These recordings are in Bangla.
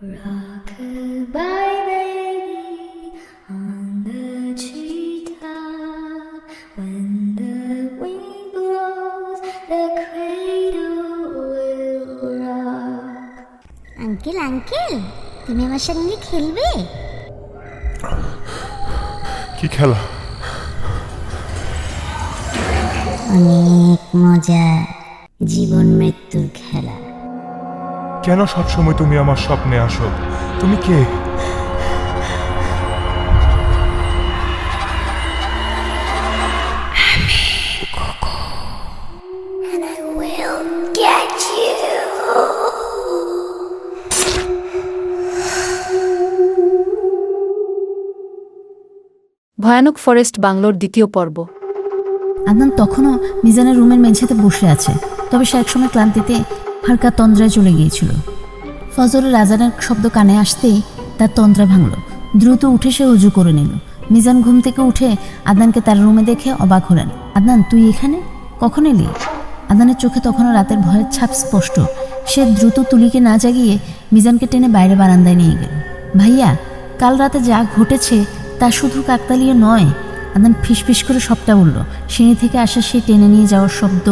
আঙ্কেল আঙ্কেল তুমি আমার সঙ্গে খেলবে? কি খেলা? অনেক মজা জীবন মৃত্যুর খেলা। কেন সবসময় তুমি আমার স্বপ্নে আসো? তুমি কে. ভয়ানক ফরেস্ট বাংলোর দ্বিতীয় পর্ব। আদনান তখনও মিজানের রুমের মেঝেতে বসে আছে। তবে সে একসময় ক্লান্তিতে হালকা তন্দ্রায় চলে গিয়েছিল। ফজরের রাজানের শব্দ কানে আসতেই তার তন্দ্রা ভাঙল। দ্রুত উঠে সে উজু করে নিল। মিজান ঘুম থেকে উঠে আদনানকে তার রুমে দেখে অবাক হলেন। আদনান, তুই এখানে? কখন এলি? আদনানের চোখে তখনও রাতের ভয়ের ছাপ স্পষ্ট। সে দ্রুত তুলিকে না জাগিয়ে মিজানকে টেনে বাইরে বারান্দায় নিয়ে গেল। ভাইয়া, কাল রাতে যা ঘটেছে তা শুধু কাকতালীয় নয় আদান ফিসফিস করে সবটা বলল সিঁড়ি থেকে আসা সেই টেনে নিয়ে যাওয়ার শব্দ,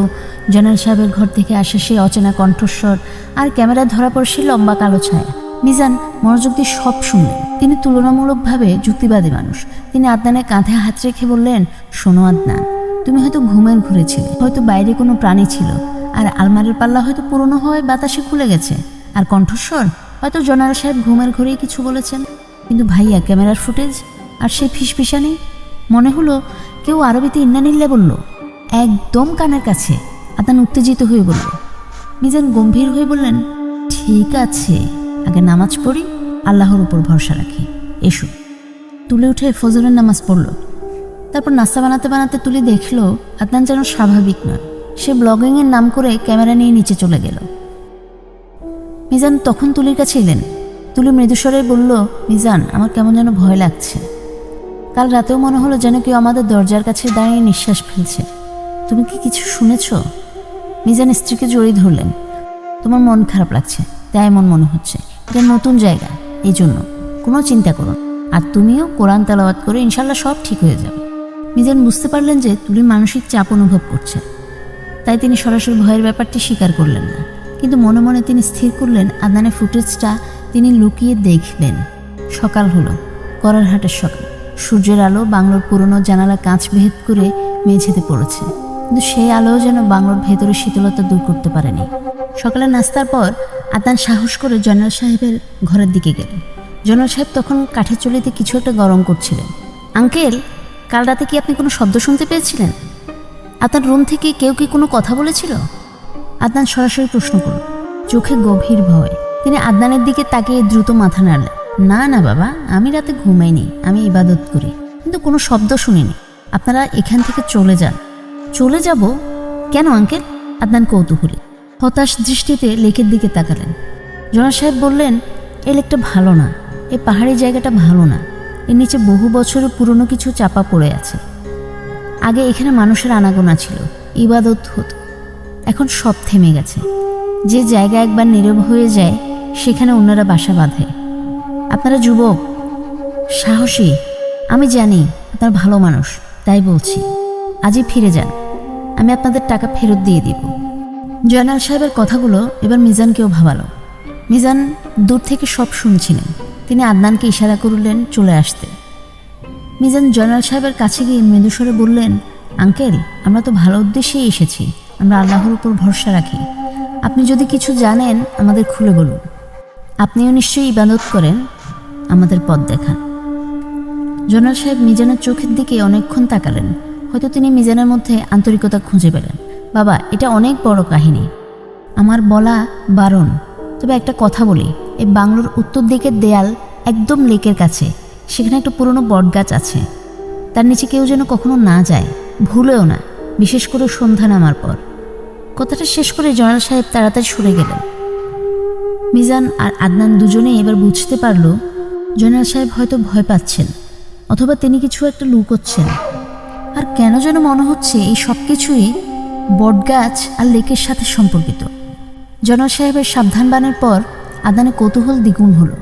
জেনারেল সাহেবের ঘর থেকে আসা সেই অচেনা কণ্ঠস্বর, আর ক্যামেরায় ধরা পড়ে সেই লম্বা কালো ছায়া। মিজান মনোযোগ দিয়ে সব শুনলেন। তিনি তুলনামূলকভাবে যুক্তিবাদী মানুষ। তিনি আদনানের কাঁধে হাত রেখে বললেন, শোনো আদনান, তুমি হয়তো ঘুমের ঘুরে ছিলে, হয়তো বাইরে কোনো প্রাণী ছিল, আর আলমারির পাল্লা হয়তো পুরনো হওয়ায় বাতাসে খুলে গেছে, আর কণ্ঠস্বর, হয়তো জেনারেল সাহেব ঘুমের ঘরেই কিছু বলেছেন। কিন্তু ভাইয়া, ক্যামেরার ফুটেজ, আর সেই ফিসফিসানি মনে হলো কেউ আরবিতে ইন্নানিল্লা বলল। একদম কানের কাছে। আদান উত্তেজিত হয়ে বলল, মিজান গম্ভীর হয়ে বললেন, ঠিক আছে, আগে নামাজ পড়ি, আল্লাহর উপর ভরসা রাখি। এসো। তুলে উঠে ফজরের নামাজ পড়ল। তারপর নাস্তা বানাতে বানাতে তুলে দেখল আদনান যেন স্বাভাবিক নয়। সে ব্লগিংয়ের নাম করে ক্যামেরা নিয়ে নিচে চলে গেল। মিজান তখন তুলির কাছে এলেন। তুলি মৃদুস্বরে বলল, মিজান, আমার কেমন যেন ভয় লাগছে। কাল রাতেও মনে হলো যেন কেউ আমাদের দরজার কাছে দাঁড়িয়ে নিঃশ্বাস ফেলছে। তুমি কি কিছু শুনেছ? মিজান স্ত্রীকে জড়িয়ে ধরলেন। তোমার মন খারাপ লাগছে, তাই এমন মনে হচ্ছে। এটা নতুন জায়গা, এই জন্য। কোনো চিন্তা করো আর তুমিও কোরআন তেলাওয়াত করে ইনশাল্লাহ সব ঠিক হয়ে যাবে। মিজান বুঝতে পারলেন যে তুলি মানসিক চাপ অনুভব করছে। তাই তিনি সরাসরি ভয়ের ব্যাপারটি স্বীকার করলেন না। কিন্তু মনে মনে তিনি স্থির করলেন আদনানের ফুটেজটা তিনি লুকিয়ে দেখবেন সকাল হলো, করার হাটের সকাল। সূর্যের আলো বাংলোর পুরনো জানালা কাঁচ ভেদ করে মেঝেতে পড়েছে। কিন্তু সেই আলোও যেন বাংলোর ভেতরে শীতলতা দূর করতে পারেনি। সকালে নাস্তার পর আদান সাহস করে জয়নাল সাহেবের ঘরের দিকে গেল। জয়নাল সাহেব তখন কাঠের চুলিতে কিছু একটা গরম করছিলেন। আঙ্কেল, কাল রাতে কি আপনি কোনো শব্দ শুনতে পেয়েছিলেন? আপনার রুম থেকে কেউ কি কোনো কথা বলেছিল? আদনান সরাসরি প্রশ্ন করল। চোখে গভীর ভয়। তিনি আদনানের দিকে তাকিয়ে দ্রুত মাথা নাড়লেন। না না বাবা, আমি রাতে ঘুমাইনি, আমি ইবাদত করি। কিন্তু কোনো শব্দ শুনিনি। আপনারা এখান থেকে চলে যান। চলে যাব? কেন আঙ্কেল? আদনান কৌতূহলী। হতাশ দৃষ্টিতে লেকের দিকে তাকালেন। জনা সাহেব বললেন এই লেকটা ভালো না। এই পাহাড়ি জায়গাটা ভালো না। এর নিচে বহু বছরের পুরনো কিছু চাপা পড়ে আছে। আগে এখানে মানুষের আনাগোনা ছিল। ইবাদত হতো। এখন সব থেমে গেছে। যে জায়গা একবার নীরব হয়ে যায়, সেখানে অন্যরা বাসা বাঁধে। আপনারা যুবক, সাহসী, আমি জানি আপনার ভালো মানুষ, তাই বলছি। আজই ফিরে যান। আমি আপনাদের টাকা ফেরত দিয়ে দিব। জয়নাল সাহেবের কথাগুলো এবার মিজানকেও ভাবালো। মিজান দূর থেকে সব শুনছিলেন। তিনি আদনানকে ইশারা করলেন চলে আসতে। মিজান জয়নাল সাহেবের কাছে গিয়ে মৃদুস্বরে বললেন, আঙ্কেল, আমরা তো ভালো উদ্দেশ্যেই এসেছি। আমরা আল্লাহর উপর ভরসা রাখি। আপনি যদি কিছু জানেন, আমাদের খুলে বলুন। আপনিও নিশ্চয়ই ইবাদত করেন। আমাদের পথ দেখান জয়নাল সাহেব মিজানের চোখের দিকে অনেকক্ষণ তাকালেন। হয়তো তিনি মিজানের মধ্যে আন্তরিকতা খুঁজে পেলেন। বাবা, এটা অনেক বড় কাহিনী। আমার বলা বারণ। তবে একটা কথা বলি এই বাংলোর উত্তর দিকের দেয়াল একদম লেকের কাছে। সেখানে একটা পুরনো বটগাছ আছে। তার নিচে কেউ যেন কখনো না যায়, ভুলেও না, বিশেষ করে সন্ধ্যা নামার পর। কথাটা শেষ করে জয়নাল সাহেব তাড়াতাড়ি সরে গেলেন। মিজান আর আদনান দুজনেই এবার বুঝতে পারল জয়নাল সাহেব হয়তো ভয় পাচ্ছেন, অথবা তিনি কিছু একটা লুকোচ্ছেন। আর কেন যেন মনে হচ্ছে এই সব কিছুই বটগাছ আর লেকের সাথে সম্পর্কিত। জয়নাল সাহেবের সাবধান বানের পর আদানে কৌতূহল দ্বিগুণ হলো।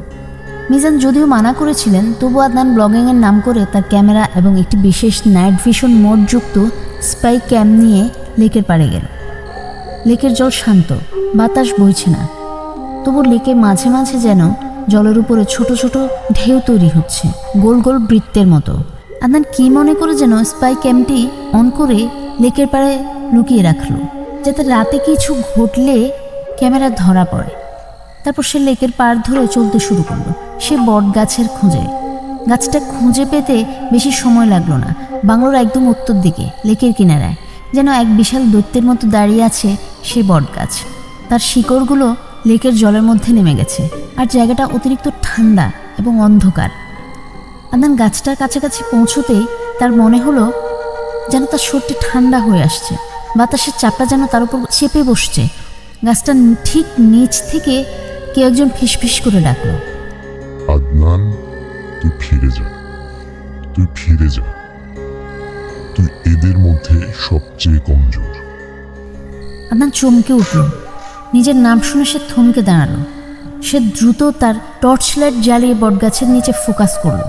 মিজান যদিও মানা করেছিলেন, তবু আদনান ব্লগিংয়ের নাম করে তার ক্যামেরা এবং একটি বিশেষ নাইট ভিশন মোডযুক্ত স্পাই ক্যাম নিয়ে লেকের পাড়ে গেল। লেকের জল শান্ত, বাতাস বইছে না। তবু লেকে মাঝে মাঝে যেন জলের উপরে ছোট ছোট ঢেউ তৈরি হচ্ছে, গোল গোল বৃত্তের মতো। আদনান কি মনে করে যেন স্পাই ক্যাম্পটি অন করে লেকের পাড়ে লুকিয়ে রাখল, যাতে রাতে কিছু ঘটলে ক্যামেরা ধরা পড়ে। তারপর সে লেকের পাড় ধরে চলতে শুরু করল। সে বট গাছের খোঁজে। গাছটা খুঁজে পেতে বেশি সময় লাগল না। বাংলোর একদম উত্তর দিকে, লেকের কিনারায়। যেন এক বিশাল দৈত্যের মতো দাঁড়িয়ে আছে সে বট গাছ তার শিকড়গুলো লেকের জলের মধ্যে নেমে গেছে। আর জায়গাটা অতিরিক্ত ঠান্ডা এবং অন্ধকার। আদান গাছটার কাছাকাছি পৌঁছতেই তার মনে হলো যেন তার শরীরটি ঠান্ডা হয়ে আসছে। বাতাসের চাপটা যেন তার উপর চেপে বসছে। গাছটা ঠিক নিচ থেকে কেউ একজন ফিসফিস করে ডাকলো। আদনান তুই ফিরে যা। তুই ফিরে যা। তুই এদের মধ্যে সবচেয়ে কমজোর। আদনান চমকে উঠল। নিজের নাম শুনে সে থমকে দাঁড়াল। সে দ্রুত তার টর্চ লাইট জ্বালিয়ে বটগাছের নিচে ফোকাস করল।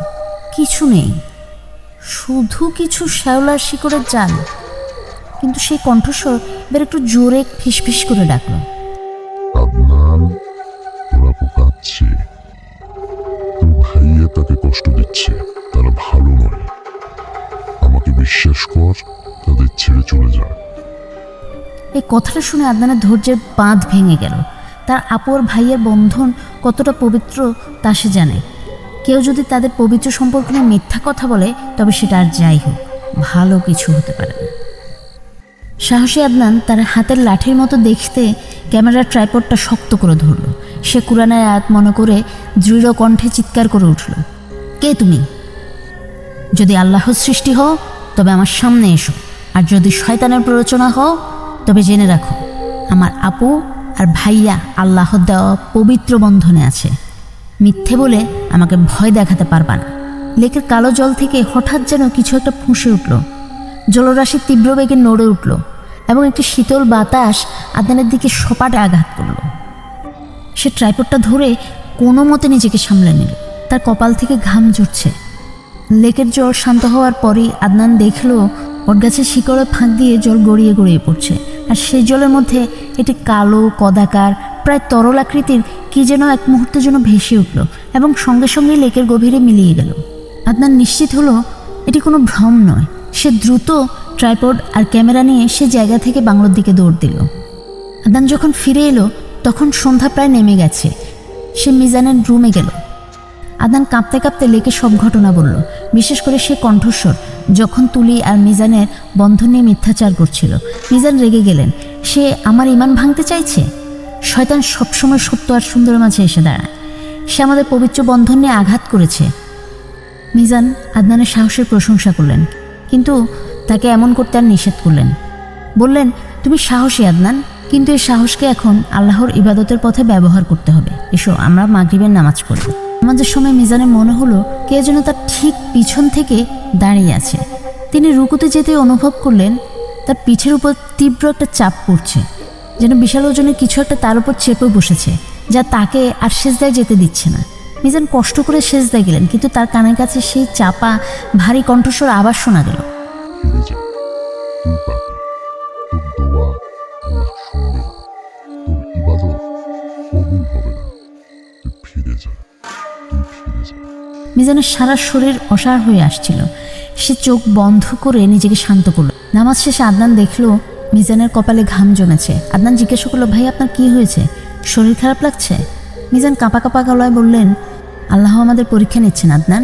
কিছু নেই। শুধু কিছু শ্যাওলার শিকড়ের জাল। কিন্তু সেই কণ্ঠস্বর এবার একটু জোরে ফিসফিস করে ডাকলো। ভাইয়া তাকে কষ্ট দিচ্ছে। তারা ভালো নয়। আমাকে বিশ্বাস কর, তাদের ছেড়ে চলে যা। এই কথাটা শুনে আদনানের ধৈর্যের বাঁধ ভেঙে গেল। তার আপর ভাইয়ের বন্ধন কতটা পবিত্র তা সে জানে। কেউ যদি তাদের পবিত্র সম্পর্ক নিয়ে মিথ্যা কথা বলে, তবে সেটা আর যাই হোক, ভালো কিছু হতে পারে না। সাহসী আদনান তার হাতের লাঠির মতো দেখতে ক্যামেরার ট্রাইপডটা শক্ত করে ধরল। সে কোরআনের আয়াত মনে করে দৃঢ় কণ্ঠে চিৎকার করে উঠল, কে তুমি? যদি আল্লাহর সৃষ্টি হও, তবে আমার সামনে এসো। আর যদি শয়তানের প্ররোচনা হও তবে জেনে রাখো, আমার আপু আর ভাইয়া আল্লাহর দেওয়া পবিত্র বন্ধনে আছে। মিথ্যে বলে আমাকে ভয় দেখাতে পারবা না। লেকের কালো জল থেকে হঠাৎ যেন কিছু একটা ফুঁসে উঠল। জলরাশি তীব্র বেগে নড়ে উঠল এবং একটি শীতল বাতাস আদানের দিকে সপাটে আঘাত করল। সে ট্রাইপডটা ধরে কোনো মতে নিজেকে সামলে নিল। তার কপাল থেকে ঘাম ঝরছে। লেকের জল শান্ত হওয়ার পরেই আদনান দেখল বটগাছের শিকড়ে ফাঁক দিয়ে জল গড়িয়ে গড়িয়ে পড়ছে। আর সেই জলের মধ্যে এটি কালো, কদাকার, প্রায় তরল আকৃতির কি যেন এক মুহূর্তের জন্য ভেসে উঠল এবং সঙ্গে সঙ্গে লেকের গভীরে মিলিয়ে গেল। আদনান নিশ্চিত হলো এটি কোনো ভ্রম নয়। সে দ্রুত ট্রাইপড আর ক্যামেরা নিয়ে সে জায়গা থেকে বাংলোর দিকে দৌড় দিল। আদান যখন ফিরে এলো, তখন সন্ধ্যা প্রায় নেমে গেছে। সে মিজানের রুমে গেল। আদান কাঁপতে কাঁপতে লেকে সব ঘটনা বলল। বিশেষ করে সে কণ্ঠস্বর। যখন তুলি আর মিজানের বন্ধন নিয়ে মিথ্যাচার করছিল, মিজান রেগে গেলেন, সে আমার ইমান ভাঙতে চাইছে? শয়তান সবসময় সত্য আর সুন্দরের মাঝে এসে দাঁড়ায়। সে আমাদের পবিত্র বন্ধন নিয়ে আঘাত করেছে। মিজান আদনানের সাহসের প্রশংসা করলেন, কিন্তু তাকে এমন করতে আর নিষেধ করলেন। বললেন, তুমি সাহসী আদনান, কিন্তু এই সাহসকে এখন আল্লাহর ইবাদতের পথে ব্যবহার করতে হবে। এসো, আমরা মাগরিবের নামাজ পড়ব। নামাজের সময় মিজানের মনে হলো কে যেন তার ঠিক পিছন থেকে দাঁড়িয়ে আছে। তিনি রুকুতে যেতে অনুভব করলেন, তার পিঠের উপর তীব্র একটা চাপ পড়ছে, যেন বিশাল ওজনের কিছু একটা তার উপর চেপে বসেছে, যা তাকে আর সেজদায় যেতে দিচ্ছে না। মিজান কষ্ট করে সেজদায় গেলেন, কিন্তু তার কানের কাছে সেই চাপা, ভারী কণ্ঠস্বর আবার শোনা গেল। মিজানের সারা শরীর অসাড় হয়ে আসছিল। সে চোখ বন্ধ করে নিজেকে শান্ত করল। নামাজ শেষে আদনান দেখল মিজানের কপালে ঘাম জমেছে। আদনান জিজ্ঞাসা করল, ভাই, আপনার কি হয়েছে? শরীর খারাপ লাগছে? মিজান কাঁপা কাঁপা গলায় বললেন, আল্লাহ আমাদের পরীক্ষা নিচ্ছেন, আদনান।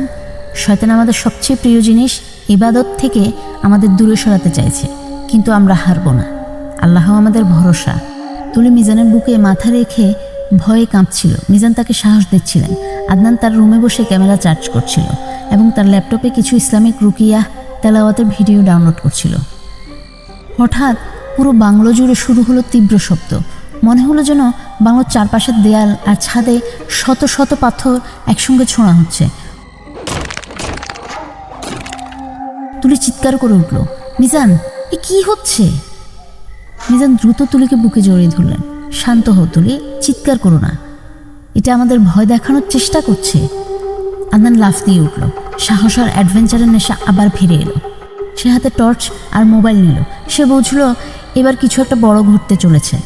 শয়তান আমাদের সবচেয়ে প্রিয় জিনিস ইবাদত থেকে আমাদের দূরে সরাতে চাইছে, কিন্তু আমরা হারবো না। আল্লাহ আমাদের ভরসা। তুলি মিজানের বুকে মাথা রেখে ভয়ে কাঁপছিল। মিজান তাকে সাহস দিচ্ছিলেন। আদনান তার রুমে বসে ক্যামেরা চার্জ করছিল এবং তার ল্যাপটপে কিছু ইসলামিক রুকিয়া তেলাওয়াতের ভিডিও ডাউনলোড করছিল। হঠাৎ পুরো বাংলো জুড়ে শুরু হলো তীব্র শব্দ। মনে হলো যেন বাংলোর চারপাশের দেয়াল আর ছাদে শত শত পাথর একসঙ্গে ছোঁড়া হচ্ছে। তুলি চিৎকার করে উঠল, মিজান, এ কি হচ্ছে? মিজান দ্রুত তুলিকে বুকে জড়িয়ে ধরলেন। শান্ত হও তুলি, চিৎকার করো না। এটা আমাদের ভয় দেখানোর চেষ্টা করছে। আদনান লাফ দিয়ে উঠল। সাহস আর অ্যাডভেঞ্চারের নেশা আবার ফিরে এলো। সে হাতে টর্চ আর মোবাইল নিল। সে বুঝলো, এবার কিছু একটা বড় ঘটতে চলেছে।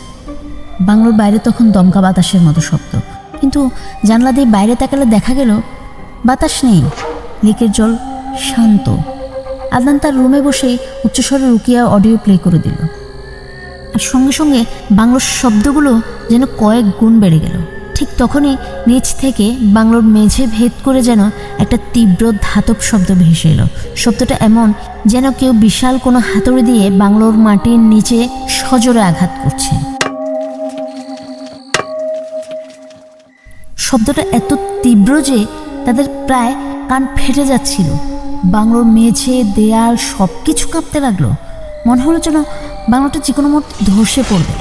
বাংলোর বাইরে তখন দমকা বাতাসের মতো শব্দ। কিন্তু জানলা দিয়ে বাইরে তাকালে দেখা গেল, বাতাস নেই। লেকের জল শান্ত। আদনান তার রুমে বসেই উচ্চস্বরে রুকিয়া অডিও প্লে করে দিল। আর সঙ্গে সঙ্গে বাংলোর শব্দগুলো যেন কয়েক গুণ বেড়ে গেল। ঠিক তখনই নিচ থেকে বাংলোর মেঝে ভেদ করে যেন একটা তীব্র ধাতব শব্দ ভেসে এলো। শব্দটা এমন যেন কেউ বিশাল কোনো হাতুড়ি দিয়ে বাংলোর মাটির নিচে সজোরে আঘাত করছে। শব্দটা এত তীব্র যে তাদের প্রায় কান ফেটে যাচ্ছিল। বাংলোর মেঝে, দেয়াল সব কিছু কাঁপতে লাগল। মনে হলো যেন বাংলোটা যে কোনো মুহূর্তে ধসে পড়বে।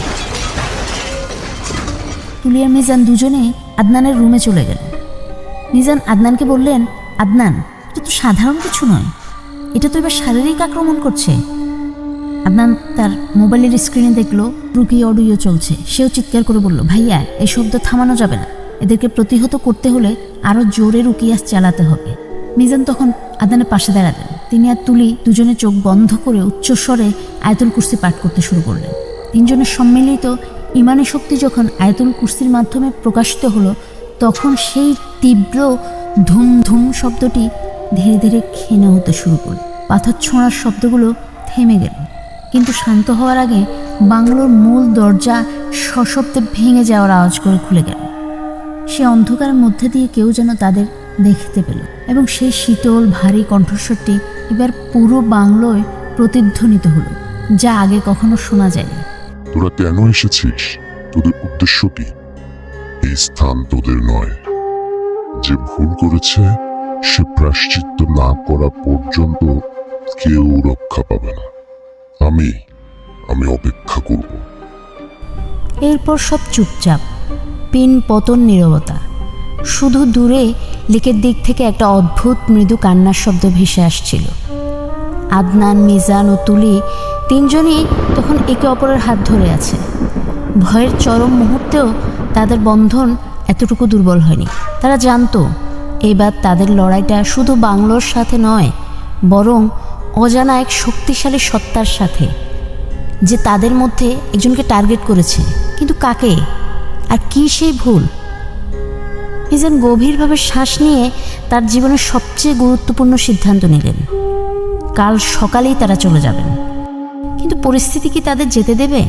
তুলিয়া মিজান দুজনে আদনানের রুমে চলে গেল। মিজান আদনানকে বললেন, আদনান, এটা তো সাধারণ কিছু নয়। এটা তো এবার শারীরিক আক্রমণ করছে। আদনান তার মোবাইলের স্ক্রিনে দেখল, রুকি অডিও চলছে। সেও চিৎকার করে বলল, ভাইয়া, এই শব্দ থামানো যাবে না। এদেরকে প্রতিহত করতে হলে আরও জোরে রুকিয়াস চালাতে হবে। মিজান তখন আদনানের পাশে দাঁড়ালেন। তিনি আর তুলি দুজনে চোখ বন্ধ করে উচ্চস্বরে আয়তুল কুর্সি পাঠ করতে শুরু করলেন। তিনজনের সম্মিলিত ইমানি শক্তি যখন আয়তুল কুর্সির মাধ্যমে প্রকাশিত হলো, তখন সেই তীব্র ধুম ধুম শব্দটি ধীরে ধীরে ক্ষীণ হতে শুরু করল। পাথর ছোঁড়ার শব্দগুলো থেমে গেল। কিন্তু শান্ত হওয়ার আগে বাংলোর মূল দরজা সশব্দে ভেঙে যাওয়ার আওয়াজ করে খুলে গেল। সে অন্ধকারের মধ্যে দিয়ে কেউ যেন তাদের দেখতে পেল। এবং সেই শীতল ভারী কণ্ঠস্বরটি এবার পুরো বাংলোয় প্রতিধ্বনিত হলো যা আগে কখনো শোনা যায়নি। তোরা কেন এসেছিস? তোদের উদ্দেশ্য কি? এই স্থান তোদের নয়। যে ভুল করেছে সে প্রাশ্চিত্য না করা পর্যন্ত কেউ রক্ষা পাবে না। আমি আমি অপেক্ষা করব। এরপর সব চুপচাপ পিন পতন নীরবতা শুধু দূরে লেকের দিক থেকে একটা অদ্ভুত মৃদু কান্নার শব্দ ভেসে আসছিল। আদনান, মিজান ও তুলি তিনজনই তখন একে অপরের হাত ধরে আছে। ভয়ের চরম মুহূর্তেও তাদের বন্ধন এতটুকু দুর্বল হয়নি। তারা জানতো, এবার তাদের লড়াইটা শুধু বাংলোর সাথে নয়, বরং অজানা এক শক্তিশালী সত্তার সাথে, যে তাদের মধ্যে একজনকে টার্গেট করেছে। কিন্তু কাকে? আর কি সেই ভুল? মিজান গভীরভাবে শ্বাস নিয়ে তার জীবনের সবচেয়ে গুরুত্বপূর্ণ সিদ্ধান্ত নিলেন। কাল সকালেই তারা চলে যাবেন। কিন্তু পরিস্থিতি কি তাদের যেতে দেবে?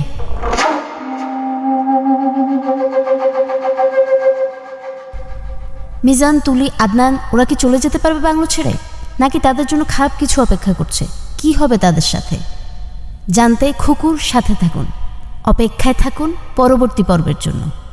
মিজান, তুলি, আদনান, ওরা কি চলে যেতে পারবে বাংলো ছেড়ে? নাকি তাদের জন্য খারাপ কিছু অপেক্ষা করছে? কি হবে তাদের সাথে? জানতে খুকুর সাথে থাকুন। অপেক্ষায় থাকুন পরবর্তী পর্বের জন্য।